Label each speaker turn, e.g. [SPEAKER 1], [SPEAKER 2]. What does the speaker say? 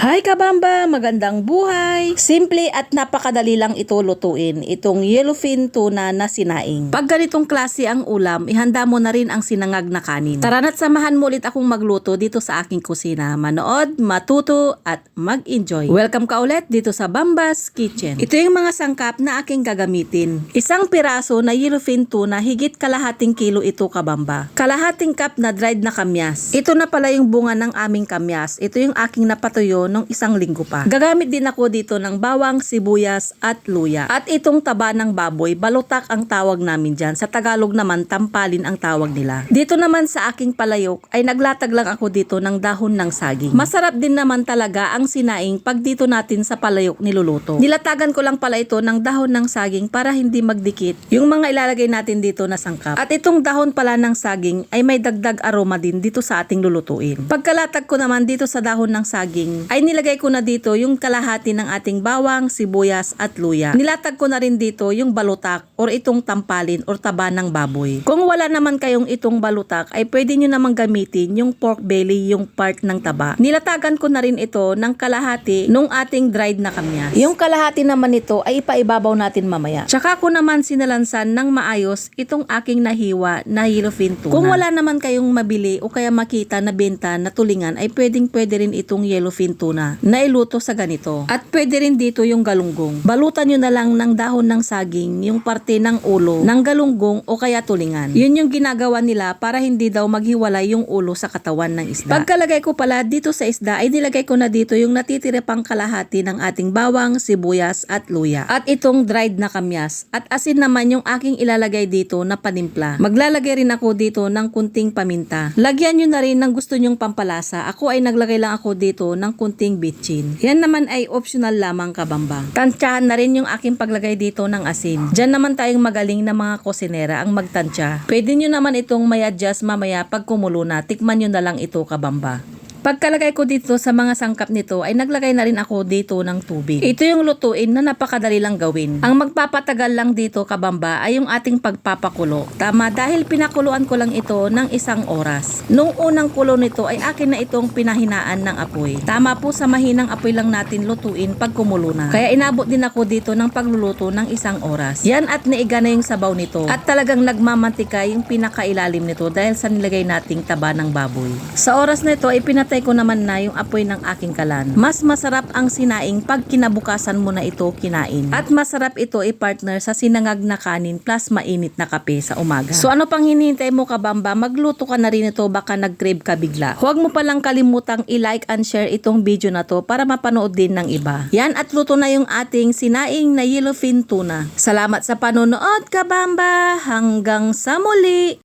[SPEAKER 1] Hi kabamba, magandang buhay! Simple at napakadali lang ito lutuin, itong yellowfin tuna na sinaing. Pag ganitong klase ang ulam, ihanda mo na rin ang sinangag na kanin. Tara na't samahan mo ulit akong magluto dito sa aking kusina. Manood, matuto, at mag-enjoy. Welcome ka ulit dito sa Bambas Kitchen. Ito yung mga sangkap na aking gagamitin. Isang piraso na yellowfin tuna, higit kalahating kilo ito kabamba. Kalahating cup na dried na kamyas. Ito na pala yung bunga ng aming kamyas. Ito yung aking napatuyo nung isang linggo pa. Gagamit din ako dito ng bawang, sibuyas at luya. At itong taba ng baboy, balutak ang tawag namin dyan. Sa Tagalog naman, tampalin ang tawag nila. Dito naman sa aking palayok ay naglatag lang ako dito ng dahon ng saging. Masarap din naman talaga ang sinaing pag dito natin sa palayok niluluto. Nilatagan ko lang pala ito ng dahon ng saging para hindi magdikit yung mga ilalagay natin dito na sangkap. At itong dahon pala ng saging ay may dagdag aroma din dito sa ating lulutuin. Pagkalatag ko naman dito sa dahon ng saging ay nilagay ko na dito yung kalahati ng ating bawang, sibuyas at luya. Nilatag ko na rin dito yung balutak or itong tampalin or taba ng baboy. Kung wala naman kayong itong balutak ay pwede nyo namang gamitin yung pork belly, yung part ng taba. Nilatagan ko na rin ito ng kalahati nung ating dried na kamyas. Yung kalahati naman nito ay ipaibabaw natin mamaya. Tsaka ko naman sinalansan ng maayos itong aking nahiwa na yellowfin tuna. Kung wala naman kayong mabili o kaya makita na benta na tulingan ay pwedeng pwede rin itong yellowfin tuna na iluto sa ganito. At pwede rin dito yung galunggong. Balutan nyo na lang ng dahon ng saging yung parte ng ulo ng galunggong o kaya tulingan. Yun yung ginagawa nila para hindi daw maghiwalay yung ulo sa katawan ng isda. Pagkalagay ko pala dito sa isda ay nilagay ko na dito yung natitira pang kalahati ng ating bawang, sibuyas at luya. At itong dried na kamyas. At asin naman yung aking ilalagay dito na panimpla. Maglalagay rin ako dito ng kunting paminta. Lagyan nyo na rin ng gusto nyong pampalasa. Ako ay naglagay lang ako dito ng kunting bitchin. Yan naman ay optional lamang kabamba. Tansyahan na rin yung aking paglagay dito ng asin. Diyan naman tayong magaling na mga kusinera ang magtansya. Pwede nyo naman itong may adjust mamaya pag kumulo na. Tikman nyo na lang ito kabamba. Pagkalagay ko dito sa mga sangkap nito ay naglagay na rin ako dito ng tubig. Ito yung lutuin na napakadali lang gawin. Ang magpapatagal lang dito kabamba ay yung ating pagpapakulo. Tama dahil pinakuluan ko lang ito ng isang oras. Nung unang kulo nito ay akin na itong pinahinaan ng apoy. Tama po sa mahinang apoy lang natin lutuin pag kumulo na. Kaya inabot din ako dito ng pagluluto ng isang oras. Yan at naiga na yung sabaw nito. At talagang nagmamantika yung pinakailalim nito dahil sa nilagay nating taba ng baboy. Sa oras na ito ay pinatay ko naman na yung apoy ng aking kalan. Mas masarap ang sinaing pag kinabukasan mo na ito kinain. At masarap ito i-partner sa sinangag na kanin plus mainit na kape sa umaga. So ano pang hinihintay mo kabamba? Magluto ka na rin ito baka nag-crave ka bigla. Huwag mo palang kalimutang i-like and share itong video na to para mapanood din ng iba. Yan at luto na yung ating sinaing na yellowfin tuna. Salamat sa panonood kabamba. Hanggang sa muli!